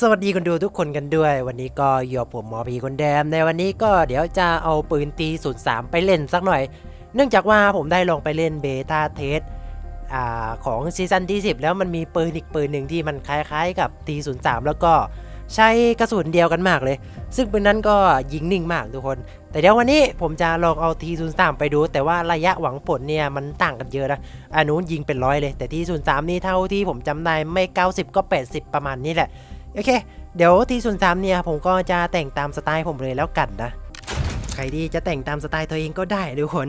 สวัสดีคนดูทุกคนกันด้วย วันนี้ก็อยู่กับผมหมอพีคนเดิมในวันนี้ก็เดี๋ยวจะเอาปืนตีศูนย์สามไปเล่นสักหน่อย เนื่องจากว่าผมได้ลองไปเล่นเบต้าเทสของซีซั่นที่ 10 แล้วมันมีปืนอีกปืนหนึ่งที่มันคล้ายๆ กับตีศูนย์สามแล้วก็ใช้กระสุนเดียวกันมากเลย ซึ่งปืนนั้นก็ยิงนิ่งมากทุกคน แต่เดี๋ยววันนี้ผมจะลองเอาทีศูนย์สามไปดู แต่ว่าระยะหวังผลเนี่ยมันต่างกันเยอะนะอันนู้นยิงเป็นร้อยเลย แต่ทีศูนย์สามนี่เท่าที่ผมจำได้ไม่ 90 ก็ 80 ประมาณนี้แหละ โอเค เดี๋ยวที่ศูนสามเนี่ยผมก็จะแต่งตามสไตล์ผมเลยแล้วกันนะ ใครที่จะแต่งตามสไตล์ตัวเองก็ได้ทุกคน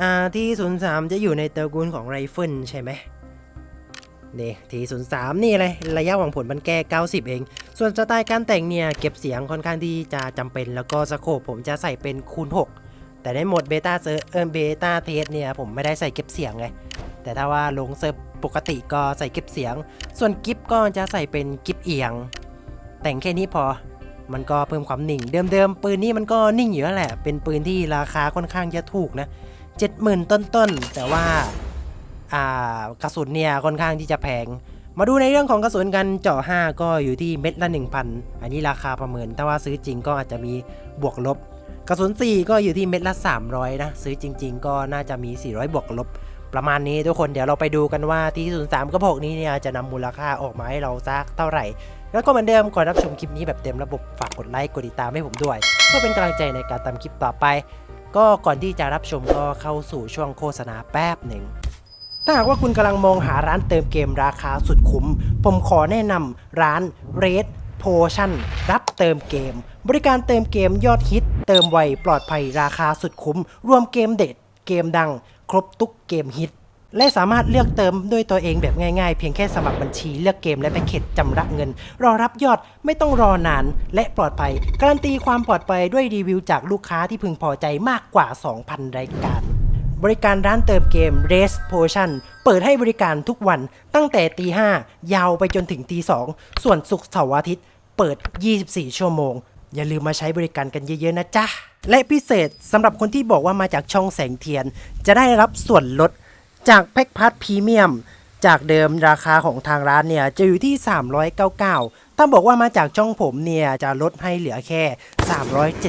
อ่าที่ศูนย์สามจะอยู่ในตระกูลของไรเฟิลใช่ไหมนี่ที่ศูนย์สามนี่เลยระยะหวังผลมันแก้90 เอง ส่วนสไตล์การแต่งเนี่ยเก็บเสียงค่อนข้างที่จะจำเป็น แล้วก็สโคปผมจะใส่เป็นคูณ 6 แต่ในโหมดเบต้าเซอร์เออเบต้าเทสเนี่ยผมไม่ได้ใส่เก็บเสียงไงแต่ถ้าว่าลงเซิร์ฟปกติก็ใส่เก็บเสียง ส่วนกิฟก็จะใส่เป็นกิฟเอียง แต่งแค่นี้พอ มันก็เพิ่มความหนิ่ง เดิมๆปืนนี้มันก็นิ่งอยู่แล้วแหละ เป็นปืนที่ราคาค่อนข้างจะถูกนะเจ็ดหมื่นต้นๆ แต่ว่า อ่ากระสุนเนี่ยค่อนข้างที่จะแพง มาดูในเรื่องของกระสุนกันเจาะ5 ก็อยู่ที่เม็ดละ 1,000 อันนี้ราคาประเมิน ถ้าว่าซื้อจริงก็อาจจะมีบวกลบ กระสุน 4 ก็อยู่ที่เม็ดละ 300 นะ ซื้อจริง ๆ ก็น่าจะมี 400 บวกลบ ประมาณนี้ทุกคนเดี๋ยวเราไปดูกันว่าที่03กระบอกนี้เนี่ยจะนำมูลค่าออกมาให้เราสักเท่าไหร่ แล้วก็เหมือนเดิมก่อนรับชมคลิปนี้แบบเต็มระบบฝากกดไลค์กดติดตามให้ผมด้วย เพื่อเป็นกำลังใจในการทำคลิปต่อไป ก็ก่อนที่จะรับชมก็เข้าสู่ช่วงโฆษณาแป๊บหนึ่งถ้าหากว่าคุณกำลังมองหาร้านเติมเกมราคาสุดคุ้ม ผมขอแนะนำร้าน Red Potion รับเติมเกม บริการเติมเกมยอดฮิต เติมไวปลอดภัยราคาสุดคุ้ม รวมเกมเด็ด เกมดัง ครบทุกเกมฮิต และสามารถเลือกเติมด้วยตัวเองแบบง่ายๆ เพียงแค่สมัครบัญชีเลือกเกมและแพ็กเกจจำระเงิน รอรับยอดไม่ต้องรอนานและปลอดภัย การันตีความปลอดภัยด้วยรีวิวจากลูกค้าที่พึงพอใจมากกว่า 2,000 รายการ บริการร้านเติมเกม Race Potion เปิดให้บริการทุกวันตั้งแต่ตี5ยาวไปจนถึงตี2ส่วนศุกร์เสาร์อาทิตย์ เปิด 24 ชั่วโมง อย่าลืมมาใช้บริการกันเยอะๆนะจ๊ะและพิเศษสำหรับคนที่บอกว่ามาจากช่องแสงเทียน จะได้รับส่วนลด จากแพ็กพัทพรีเมียมจากเดิมราคาของทางร้านเนี่ยจะอยู่ที่ 399 ถ้าบอกว่ามาจากช่องผมเนี่ยจะลดให้เหลือแค่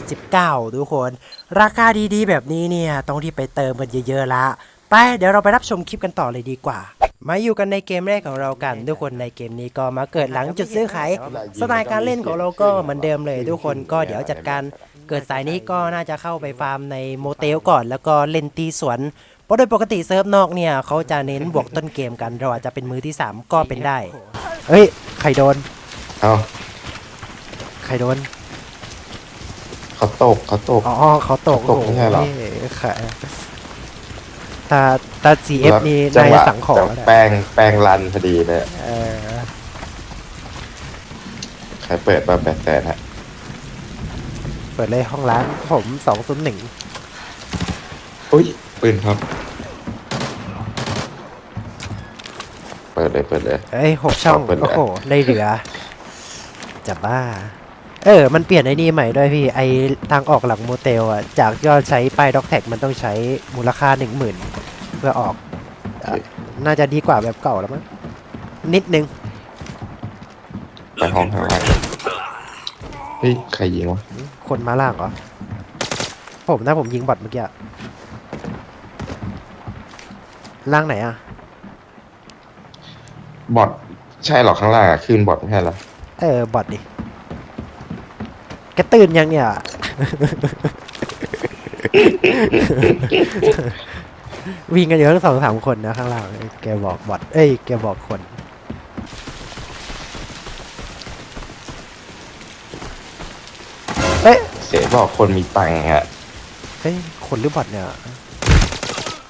379 ทุกคน ราคาดีๆ แบบนี้เนี่ยต้องที่ไปเติมกันเยอะๆละ ไปเดี๋ยวเราไปรับชมคลิปกันต่อเลยดีกว่า มาอยู่กันในเกมแรกของเรากัน ทุกคนในเกมนี้ก็มาเกิดหลังจุดซื้อขายสไตล์การเล่นของเราก็เหมือนเดิมเลย ทุกคนก็เดี๋ยวจัดการเกิดสายนี้ก็น่าจะเข้าไปฟาร์มในโมเตลก่อน แล้วก็เล่นตีสวน เพราะโดยปกติเซิร์ฟนอกเนี่ยเขาจะเน้นบวกต้นเกมกันเราอาจจะเป็นมือที่ 3 ก็เป็นได้เฮ้ยใครโดนเอาใครโดนเขาตกเขาตก อ๋อเขาตกเขาตกไม่ใช่เหรอโโค่ะตาตา CF นี่จันายหวะสังของจังหวะแป้งแป้งรันพอดีเลยเออใครเปิดมาแปดแสนฮะเปิดเลยห้องร้านผมสองศูนย์หนึ่งอุ้ย ปืนครับ เปิดเลยเปิดเลย เอ้ยหกช่องขอบคุณนะ โอ้โหได้เหลือจะบ้า เออ มันเปลี่ยนไอ้นี่ใหม่ด้วยพี่ไอทางออกหลังโมเตลอะ จากยอดใช้ป้ายด็อกแท็กมันต้องใช้มูลค่าหนึ่งหมื่นเพื่อออกอะน่าจะดีกว่าแบบเก่าแล้วมั้งนิดนึง ไปห้องข้างล่างเฮ้ย ใครยิงวะคนมาล่างเหรอ ผมนะผมยิงบอทเมื่อกี้อะ ล่างไหนอะ บอทใช่เหรอข้างล่างอะขึ้นบอทไม่ใช่เหรอเออบอทดิแกตื่นยังเนี่ย วิ่งกันเยอะทั้งสองสามคนนะข้างล่างแกบอกบอทเอ้ยแกบอกคน เอ้ยเสียบอกคนมีตังค์ฮะเฮ้ยคนหรือบอทเนี่ย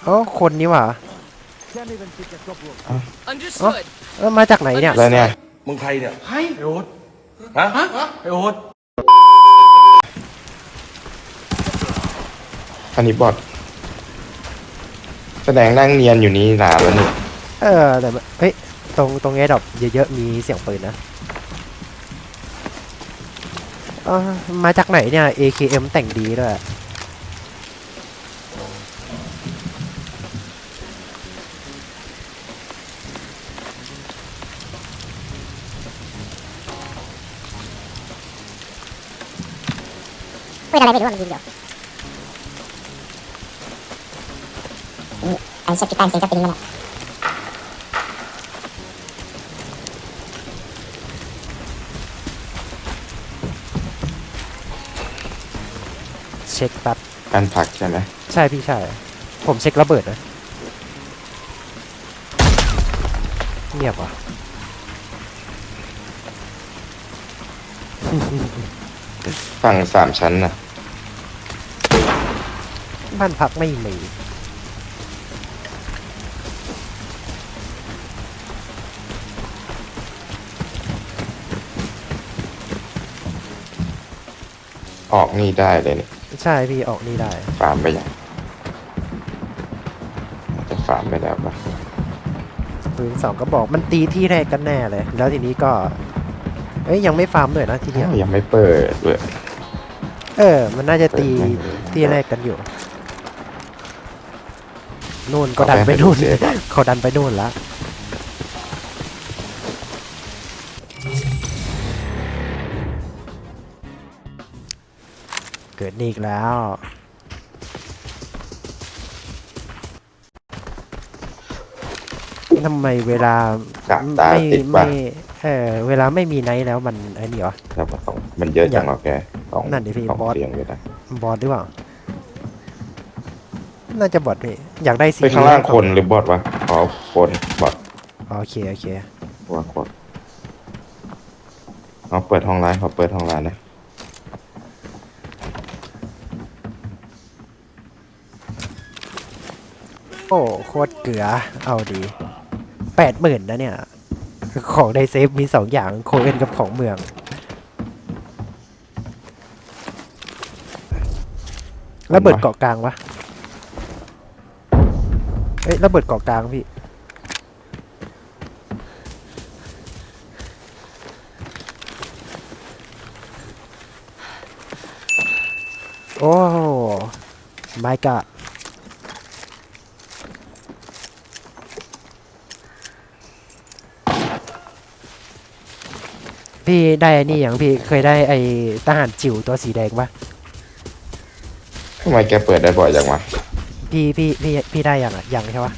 อ๋อคนนี้หว่ะ Understood. เออมาจากไหนเนี่ยแล้วเนี่ยมึงใครเนี่ยใครไอโอ๊ตฮะไอโอ๊ตอันนี้บอทแสดงนั่งเนียนอยู่นี่นานแล้วนี่เออแต่มันเฮ้ยตรงตรงแอร์ดรอปเยอะๆมีเสียงปืนนะเออมาจากไหนเนี่ย AKM แต่งดีด้วย ปืนอะไรไม่รู้อะมันยิงอยู่นี่ไอ้เชฟกิตันเซนก็เป็นมันอะเช็คแป๊บการผลักใช่ไหมใช่พี่ใช่ ผมเช็คระเบิดนะเงียบว่ะ ฝั่งสามชั้นน่ะ บ้านพักไม่มีออกนี่ได้เลยเนี่ยใช่พี่ออกนี่ได้ ฟาร์มไปยังจะฟาร์มไปแล้วปะปืนสองก็บอกมันตีที่แรกกันแน่เลย แล้วทีนี้ก็ เอ้ยยังไม่ฟาร์มด้วยนะทีเนี้ยอ้าวยังไม่เปิดเลยเออ มันน่าจะตีเปิดไม่เลยที่แรกกันอยู่ นู่นก็ดันไปนู่นเอาไปให้ดูเซฟอะเขาดันไปนู่นละเกิดนี่อีกแล้ว ทำไมเวลากับตาไม่ติดปะ ไม่เออเวลาไม่มีไนท์แล้วมันไอ้นี่เหรอแล้วก็สองมันเยอะจังเหรอแกสองนั่นดิพี่สองบอส เสียงเลยนะบอดหรือเปล่า น่าจะบอดพี่อยากได้สีไปข้างล่างคนหรือบอทวะอ๋อคนบอทโอเคโอเค ว่าคนเอาเปิดห้องไลน์เขาเปิดห้องไลน์นะโอ้โคตรเกลือเอาดีแปดหมื่นนะเนี่ย ของในเซฟมีสองอย่างโคเอนกับของเมือง ระเบิดเกาะกลางวะ เอ้ยระเบิดเกาะกลางพี่ โอ้ไม่กะพี่ได้อันนี่อย่างพี่เคยได้ไอ้ทหารจิ๋วตัวสีแดงปะทำไมแกเปิดได้บ่อยจังวะ พี่พี่พี่พี่ได้ยังอะยังใช่ปะ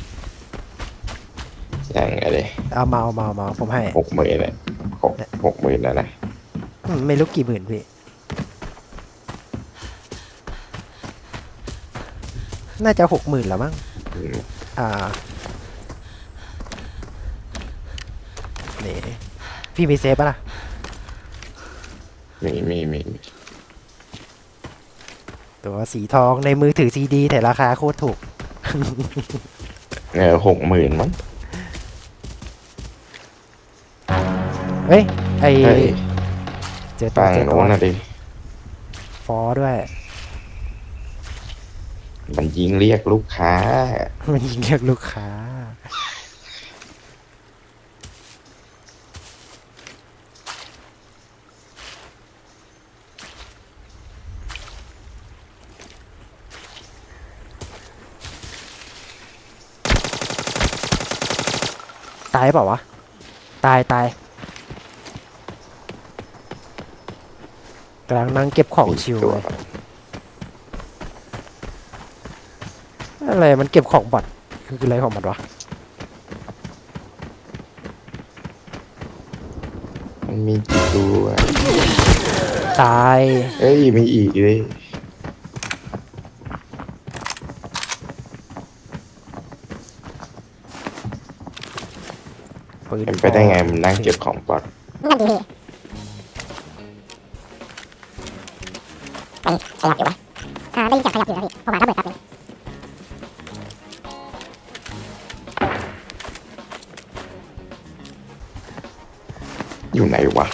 ยังไงดิเอามาเอามาเอามาผมให้หกหมื่นเลยหกหกหมื่นแล้วนะอืมไม่รู้กี่หมื่นพี่ น่าจะหกหมื่นแล้วมั้งอืมอ่านี่พี่มีเซฟปะล่ะมีมีมีมี ตัวสีทองในมือถือซีดีแต่ราคาโคตรถูก เออหกหมื่นมั้ง เฮ้ย ไอเฮ้ยเจอตัวฝั่งเจอตัโน้วนนะดิฟอด้วย มันยิงเรียกลูกค้า มันยิงเรียกลูกค้า ตายเปล่าวะ ตายตายกำลังนั่งเก็บของชิวตัวเลยอะไรมันเก็บของบอดคืออะไรของบอดวะมันมีกี่ตัว ตาย เอ้ยมีอีกเลย ปืนเป็นไปได้ไงมันนั่งเก็บของบอทนั่นดีพี่มันขยับอยู่ปะอ่าได้ยินเสียงขยับอยู่นะพี่ประมาณระเบิดแป๊บนึงอยู่ไหนวะ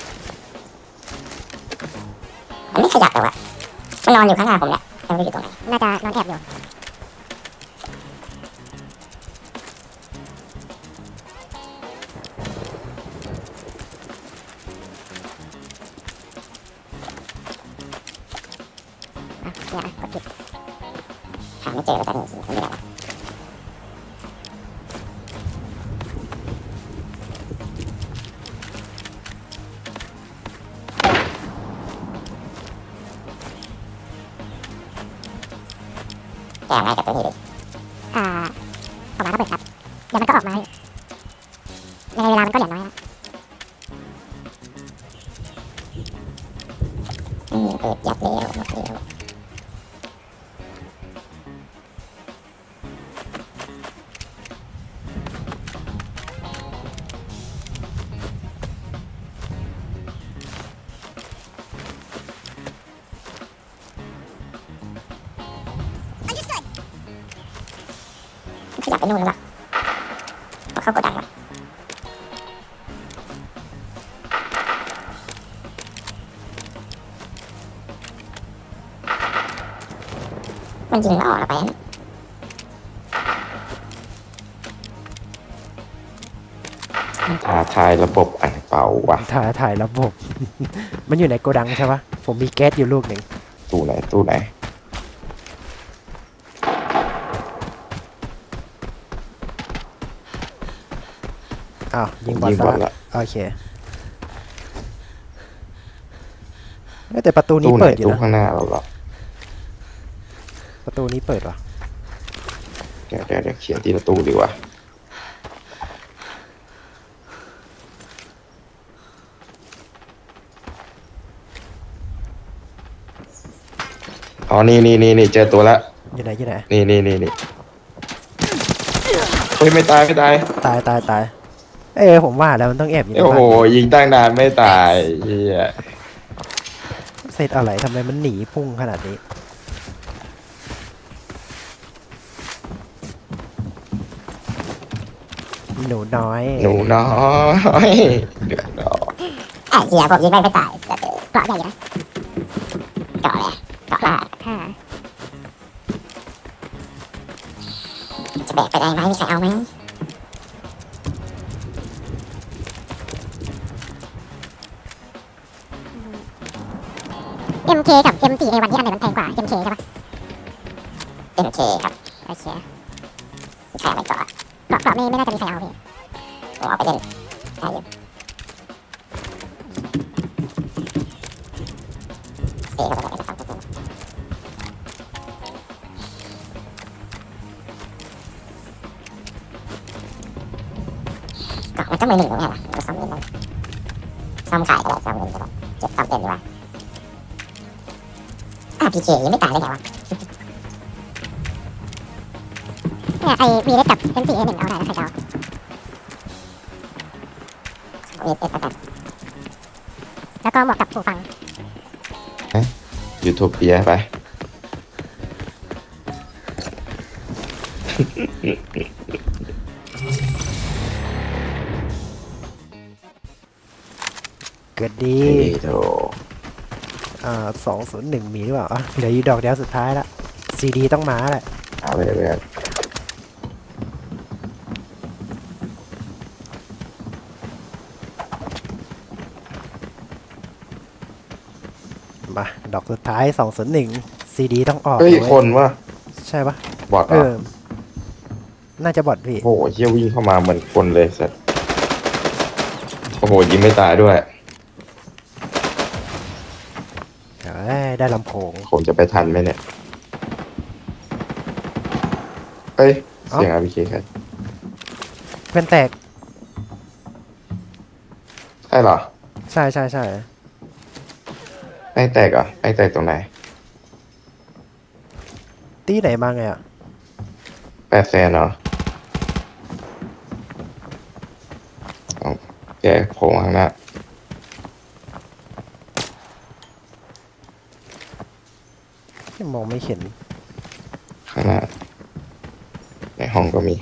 มันไม่ขยับแต่ว่ามันนอนอยู่ข้างหน้าผมเนี่ยแต่ไม่รู้อยู่ตรงไหนน่าจะนอนแอบอยู่ แกง่ายกับตัวนี้เลยอ่าออกมาก็เปิดครับ เดี๋ยวมันก็ออกมาพี่ยังไงเวลามันก็เหลือน้อยละอืมเปิดยัดเร็วหมดเร็ว มันยิงแล้วออกแล้วไปนะท้าทายระบบอ่างเป่าวะถ่ายถ่ายระบบ มันอยู่ในโกดังใช่ปะผมมีแก๊สอยู่ลูกหนึ่งตู้ไหนตู้ไหนอ้าวยิงบอลยิงซะบอลละละโอเคเอ้ยแต่ประตูนี้ตู้ไหนเปิดอยู่ตู้นะข้างหน้าเราเหรอ ประตูนี้เปิดวะเดี๋ยวเดี๋ยวเดี๋ยวเขียนที่ประตูดีกว่าอ๋อนี่นี่นี่นี่เจอตัวละอยู่ไหนอยู่ไหนนี่นี่นี่นี่เฮ้ยไม่ตายไม่ตายตายตายตายเอ้ยผมว่าแล้วมันต้องแอบอยู่ในโอ้บ้าโหนยิงตั้งนานไม่ตายเฮียเซตอะไรทำไมมันหนีพุ่งขนาดนี้ หนูน้อยหนูน้อยเดือดร้อนไอ้เหี้ยผมยิงไม่ไม่ตายแต่เกราะใหญ่อยู่นะเกราะอะไรเกราะล่าห้าจะแบกไปได้ไหมมีใครเอาไหมเอ็มเคกับเอ็มสี่ในวันที่อันไหนมันแพงกว่าเอ็มเคใช่ปะเอ็มเคครับโอเคใครเอาไปเกราะเกราะเกราะไม่ไม่น่าจะมีใครเอาพี่ผมเอาไปเล่นได้อยู่เสียเข้าไปนะครับทุกคนก็มันก็มือหนึ่งตรงนี้แหละมันซ่อมเงินได้ซ่อมขายก็ได้ซ่อมเงินก็ได้เก็บซ่อมเต็มดีกว่าอะพีเคยังไม่ตายได้ไงวะ เนี่ยไอวีได้กับเอ็นสี่เอหนึ่งเอาได้แล้วใครจะเอาวีเอสแล้วกันแล้วก็หมวกกับหูฟังยูโทเปียไป เกิดดี นี่โถอ่าสองศูนย์หนึ่งมีหรือเปล่าอะเหลืออยู่ดอกเดียวสุดท้ายละซีดีต้องมาแหละ เอาไปเลยเพื่อน มา ดอกสุดท้ายสองศูนย์หนึ่งซีดีต้องออกเฮ้ยเว้ยคนวะใช่ปะบอดเหเอรออน่าจะบอดพี่โอ้โหเชี่ยวิ่งเข้ามาเหมือนคนเลยสัตว์โอ้โหยิงไม่ตายด้วยเอ้ยได้ลำโพง ผมจะไปทันไหมเนี่ยเอ้ยเอ้าเสียงอาร์พีเคครับเป็นแตกใช่เหรอ ใช่ใช่ใช่ ไอ้แตกเหรอไอ้แตกตรงไหนตีไหนมาไงอะแปดแสนเหรอเอาแกโผล่ข้างหน้ามองไม่เห็น ข้างหน้า ในห้องก็มี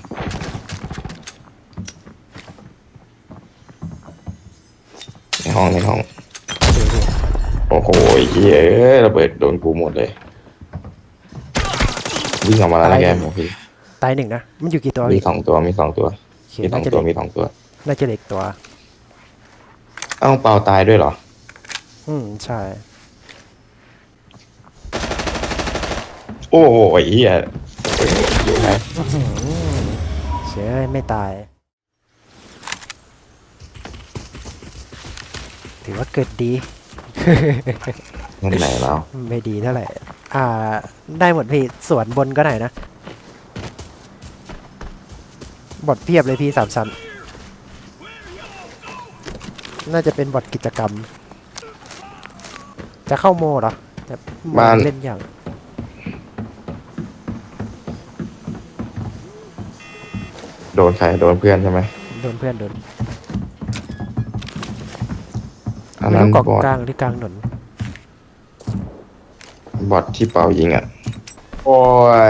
ในห้องในห้องดูดิ โอ้โหเฮ้ยเอ้ยระเบิดโดนกูหมดเลยวิ่งออกมาแล้วนะแกหมอพี่ตายหนึ่งนะ มันอยู่กี่ตัวมีพี่สองตัวมีสองตัวโอเคมีสอน่างจะตัวเล็กมีสองตัว น่าจะเล็กตัว เอ้าเปล่าตายด้วยเหรอ อืมใช่ โอ้โหเฮียเฮ้ยอยู่ไหนเชื่อไม่ตาย ถือว่าเกิดดี นั่นไหนแล้วไม่ดีเท่าไหร่ อ่า ได้หมดพี่ส่วนบนก็ไหนนะ บอทเพียบเลยพี่สามชั้น น่าจะเป็นบอทกิจกรรม จะเข้าโมเหรอจะโมบ้าน เล่นอย่าง โดนใครโดนเพื่อนใช่ไหมโดนเพื่อนโดน อันไม่นั้นรู้เกาะบอทกลางหรือกลางถนนบอทที่เป่ายิงอะ โอ้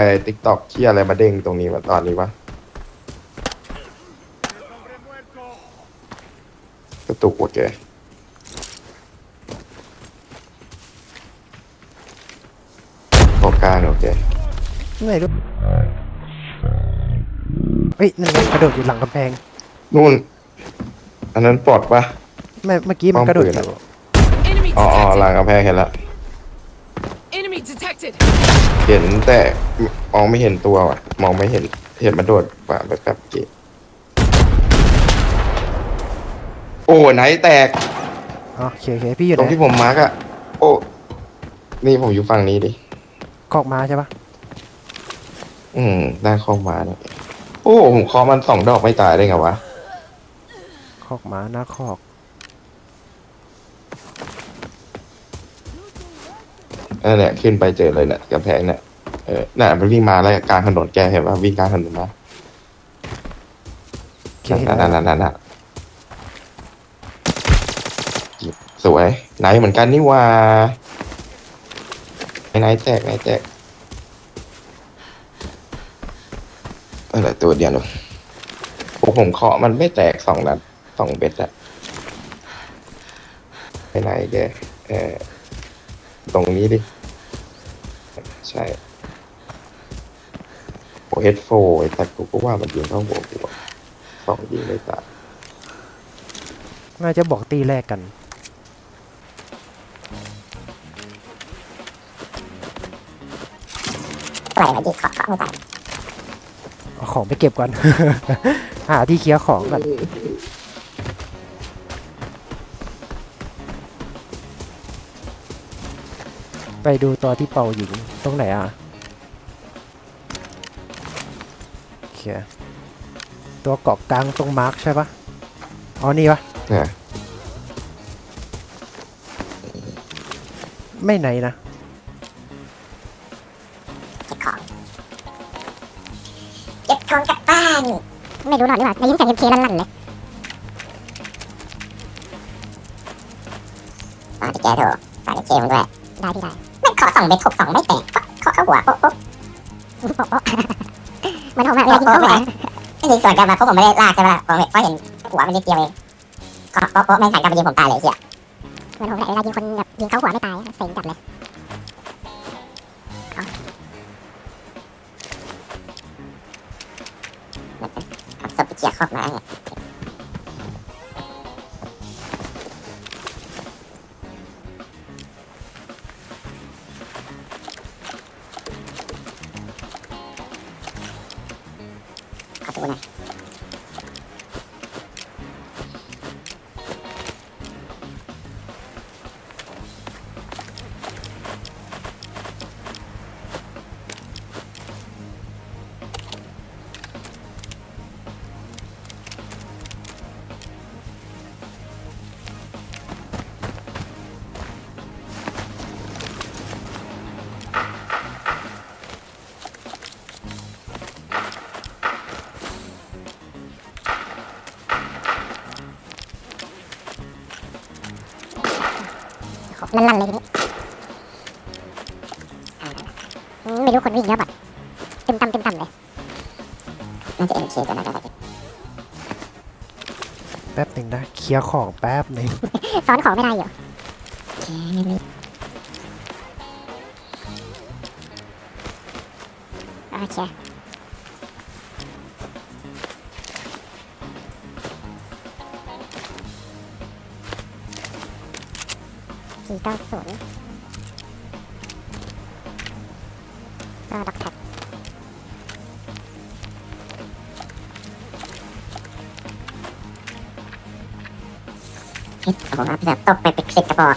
ยติ๊กตอกที่อะไรมาเด้งตรงนี้วะตอนนี้วะกระตุกหมดเลยเกาะกลางโอเคไม่รู้เฮ้ยนั่นไงกระโดดอยู่หลังกำแพงนู่น อันนั้นปลอดปะ ไม่เมื่อกี้มันกระโดดอป้อมปืนยู่อะ Enemy อ๋ออ๋อ detected. หลังกำแพงเห็นละ Enemy detected. เห็นแต่มองไม่เห็นตัวว่ะ มองไม่เห็น เห็นมันโดดป่าแบบแบบเกี้โอ้ไหนแตกอ๋อโอเคโอเคพี่อยู่ไหตรนงที่ผมมาร์กอะโอ้ นี่ผมอยู่ฝั่งนี้ดิ คอกมาใช่ปะอืมได้เข้ามาเนี่ยโอ้ผมเคอมันสองดอกไม่ตายได้ไงวะ คอกมาหน้าคอก นั่นแหละขึ้นไปเจอเลยเนี่ยกำแพงเนี่ยเออน่ะมันวิ่งมาแล้วกลางถนนแกเห็นว่าวิ่งกลางถนนมาโอเคนั่นนั่นนั่นนั่นนั่นสวยไหนเหมือนกันนี่ว่าไหนแตกไหนแตกอะไรตัวเดียวเลยโอ้ผมเคาะมันไม่แตกสองนัดสองเบ็ดอะไปไหนแกเออตรงนี้ดิ ใช่โอเฮดโฟไอ้ตัดกูก็ว่ามันยิงเข้าหัวกูอะสองยิงเลยตายน่าจะบอกตีแรกกัน ปล่อยมาดิขอขอไม่ตายเอาของไปเก็บก่อน หาที่เคลียร์ของก่อน ไปดูตัวที่เป่าหญิงตรงไหนอะโอเคตัวเกาะกลางตรงมาร์คใช่ปะอ๋อนี่ปะเนี่ยไม่ไหนนะเก็บของเก็บของกลับบ้าน ไม่รู้หรอกนี่หว่าได้ยิน เหมือนผมอะเวลายิงเข้าหัวไม่ยิงสวนกลับมาเพราะผมไม่ได้ลากใช่ไหมล่ะผมเพราะเห็นหัวมันนิดเดียวเองขอโป๊ะโป๊ะไม่งหันกลับมายิงผมตายเลยเฮียเหมือนผมเวลายิงคนแบบยิงเข้าหัวไม่ตาย ลั่นๆเลยทีนี้อืมไม่รู้คนวิ่งเยอะป่ะตึมตำตึมตำเลยน่าจะเอ็นเคตัวนั้นอะไรแป๊บหนึ่งนะ เคลียร์ของแป๊บหนึ่ง ซ้อนของไม่ได้อยู่ เก้าศูนย์ก็ดอกแท็กเพชรของอัพเสือตกไปปิดสิบกระบอก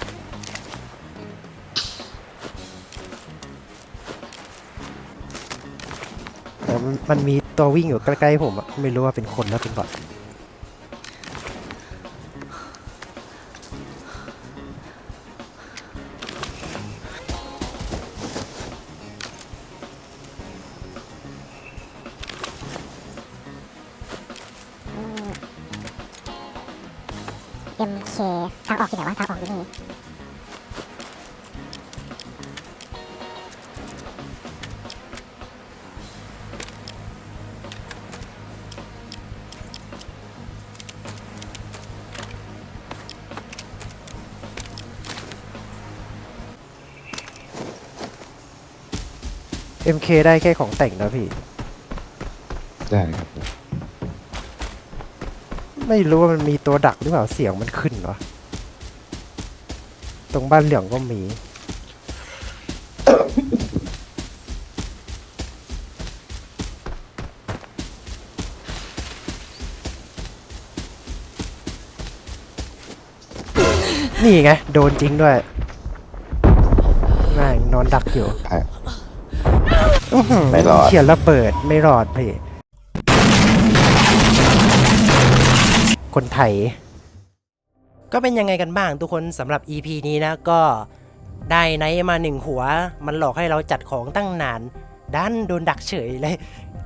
แต่มันมันมีตัววิ่งอยู่ใกล้ๆผมอะไม่รู้ว่าเป็นคนหรือเป็นบอท เอ็มเคได้แค่ของแต่งนะพี่ ได้ครับไม่รู้ว่ามันมีตัวดักหรือเปล่าเสียงมันขึ้นวะตรงบ้านเหลืองก็มี นี่ไง โดนจริงด้วยแม่งนอนดักอยู่อะ อื้อหืไม่รอด เขียนระเบิดไม่รอดพี่คนไทย ก็เป็นยังไงกันบ้างทุกคนสำหรับ EP นี้นะก็ได้ไนท์มาหนึ่งหัว มันหลอกให้เราจัดของตั้งนานดันโดนดักเฉยเลย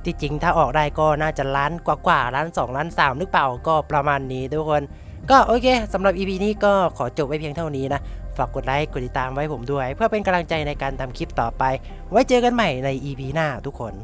ที่จริงถ้าออกได้ก็น่าจะล้านกว่าๆล้าน 2 ล้าน 3 หรือเปล่าก็ประมาณนี้ทุกคน ก็โอเคสำหรับ EP นี้ก็ขอจบไว้เพียงเท่านี้นะ ฝากกดไลค์ กดติดตามไว้ผมด้วย เพื่อเป็นกำลังใจในการทำคลิปต่อไป ไว้เจอกันใหม่ใน EP หน้าทุกคน